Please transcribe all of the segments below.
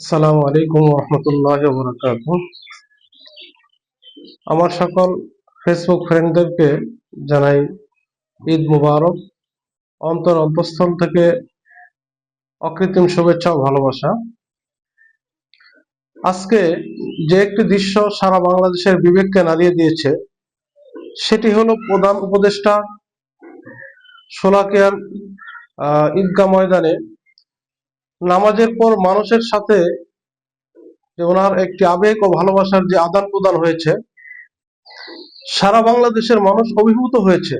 আসসালামু আলাইকুম রহমতুল্লাহ বরকাত আমার সকল ফেসবুক ফ্রেন্ডদেরকে জানাই ঈদ মুবারক। অন্তর অন্তঃস্থল থেকে অকৃত্রিম শুভেচ্ছা ও ভালোবাসা। আজকে যে একটি দৃশ্য সারা বাংলাদেশের বিবেককে নাড়িয়ে দিয়েছে সেটি হলো প্রধান উপদেষ্টা সোলাকিয়ার আহ, ঈদগাহ ময়দানে নামাজের পর মানুষের সাথে যে ওনার একটি আবেগ ও ভালোবাসার যে আদান প্রদান হয়েছে, সারা বাংলাদেশের মানুষ অভিভূত হয়েছে।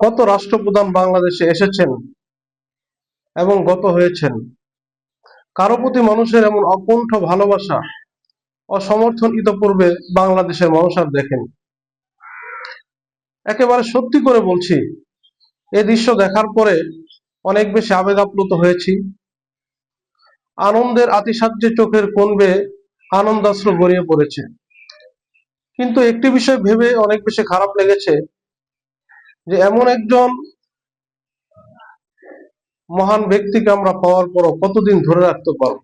কত রাষ্ট্রপ্রধান বাংলাদেশে এসেছেন এবং গত হয়েছেন। কারও প্রতি মানুষের এমন অকুণ্ঠ ভালোবাসা ও সমর্থন ইতপূর্বে বাংলাদেশের মানুষ আর দেখেন। একেবারে সত্যি করে বলছি এই দৃশ্য দেখার পরে অনেক বেশি আবেগ আপ্লুত হয়েছি। আনন্দের আতিশায্যে চোখের কোন বেয়ে আনন্দাশ্রু গড়িয়ে পড়েছে। কিন্তু একটি বিষয় ভেবে অনেক বেশি খারাপ লেগেছে যে এমন একজন মহান ব্যক্তিকে আমরা পাওয়ার পরও কতদিন ধরে রাখতে পারব?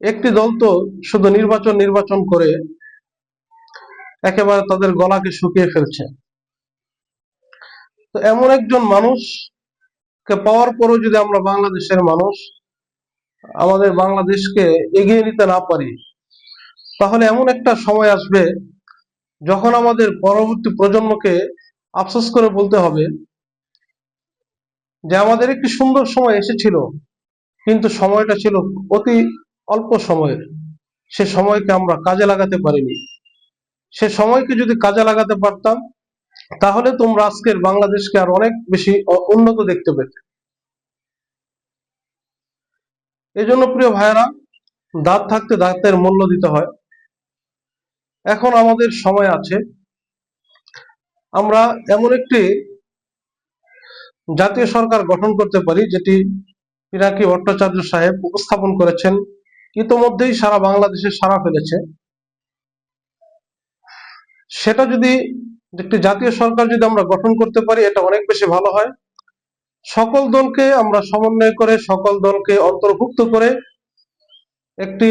একটি দল তো শুধু নির্বাচন নির্বাচন করে একেবারে তাদের গলাকে শুকিয়ে ফেলছে। তো এমন একজন মানুষকে পাওয়ার পরও যদি আমরা বাংলাদেশের মানুষ আমাদের বাংলাদেশকে এগিয়ে নিতে না পারি, তাহলে এমন একটা সময় আসবে যখন আমাদের পরবর্তী প্রজন্মকে আফসোস করে বলতে হবে যে আমাদের একটি সুন্দর সময় এসেছিল, কিন্তু সময়টা ছিল অতি অল্প সময়ের। সে সময়কে আমরা কাজে লাগাতে পারিনি। সে সময়কে যদি কাজে লাগাতে পারতাম তাহলে তোমরা আজকের বাংলাদেশকে আর অনেক বেশি উন্নত দেখতে পেতে। এই জন্য প্রিয় ভাইয়েরা, দাঁত থাকতে দাঁতের মূল্য দিতে হয়। এখন আমাদের সময় আছে। আমরা এমন একটি জাতীয় সরকার গঠন করতে পারি, যেটি পিনাকি ভট্টাচার্য সাহেব উপস্থাপন করেছেন। ইতোমধ্যেই সারা বাংলাদেশে সারা ফেলেছে। সেটা যদি একটি জাতীয় সরকার যদি আমরা গঠন করতে পারি, এটা অনেক বেশি ভালো হয়। সকল দলকে আমরা সমন্বয় করে, সকল দলকে অন্তর্ভুক্ত করে একটি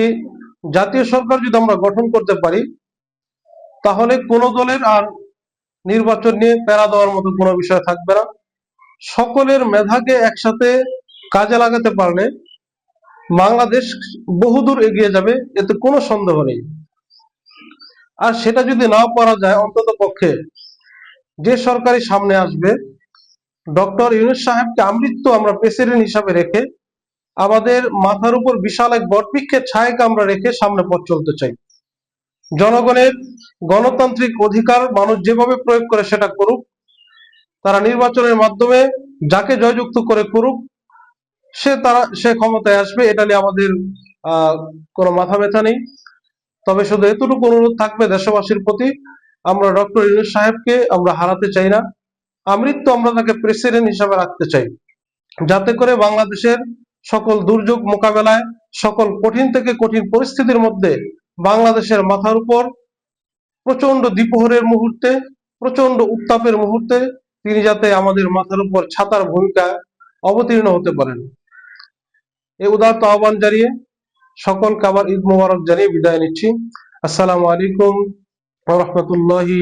জাতীয় সরকার যদি আমরা গঠন করতে পারি, তাহলে কোনো দলের আর নির্বাচন নিয়ে প্যারা দেওয়ার মতো কোনো বিষয় থাকবে না। সকলের মেধাকে একসাথে কাজে লাগাতে পারলে বাংলাদেশ বহুদূর এগিয়ে যাবে, এতে কোনো সন্দেহ নেই। আর সেটা যদি না পারা যায় অন্তত পক্ষে, যে সরকারি সামনে আসবে, ডক্টর ইউনুস সাহেবকে আমৃত্যু আমরা প্রেসিডেন্ট হিসাবে রেখে, আমাদের মাথার উপর বিশাল এক বটবৃক্ষের ছায়াকে আমরা রেখে সামনে পথ চলতে চাই। জনগণের গণতান্ত্রিক অধিকার মানুষ যেভাবে প্রয়োগ করে সেটা করুক, তারা নির্বাচনের মাধ্যমে যাকে জয়যুক্ত করে করুক, সে তারা, সে ক্ষমতায় আসবে, এটা নিয়ে আমাদের, আহ, কোনো মাথা ব্যথা নেই। তবে শুধু এতটুকু অনুরোধ থাকবে, দেশবাসীর প্রতি আমরা ডক্টর ইউনুস সাহেবকে আমরা হারাতে চাই না, আমৃত্যু আমরা তাকে প্রেসিডেন্ট হিসাবে রাখতে চাই। যাতে করে বাংলাদেশের সকল দুর্যোগ মোকাবেলায়, সকল কঠিন থেকে কঠিন পরিস্থিতির মধ্যে বাংলাদেশের মাথার উপর প্রচণ্ড দ্বিপ্রহরের মুহূর্তে প্রচণ্ড উত্তাপের মুহূর্তে তিনি যাতে আমাদের মাথার উপর ছাতার ভূমিকা অবতীর্ণ হতে পারেন। এই উদারত আহ্বান জানিয়ে সকলকে আবার ঈদ মোবারক জানিয়ে বিদায় নিচ্ছি। আসসালামু আলাইকুম রাহমাতুল্লাহি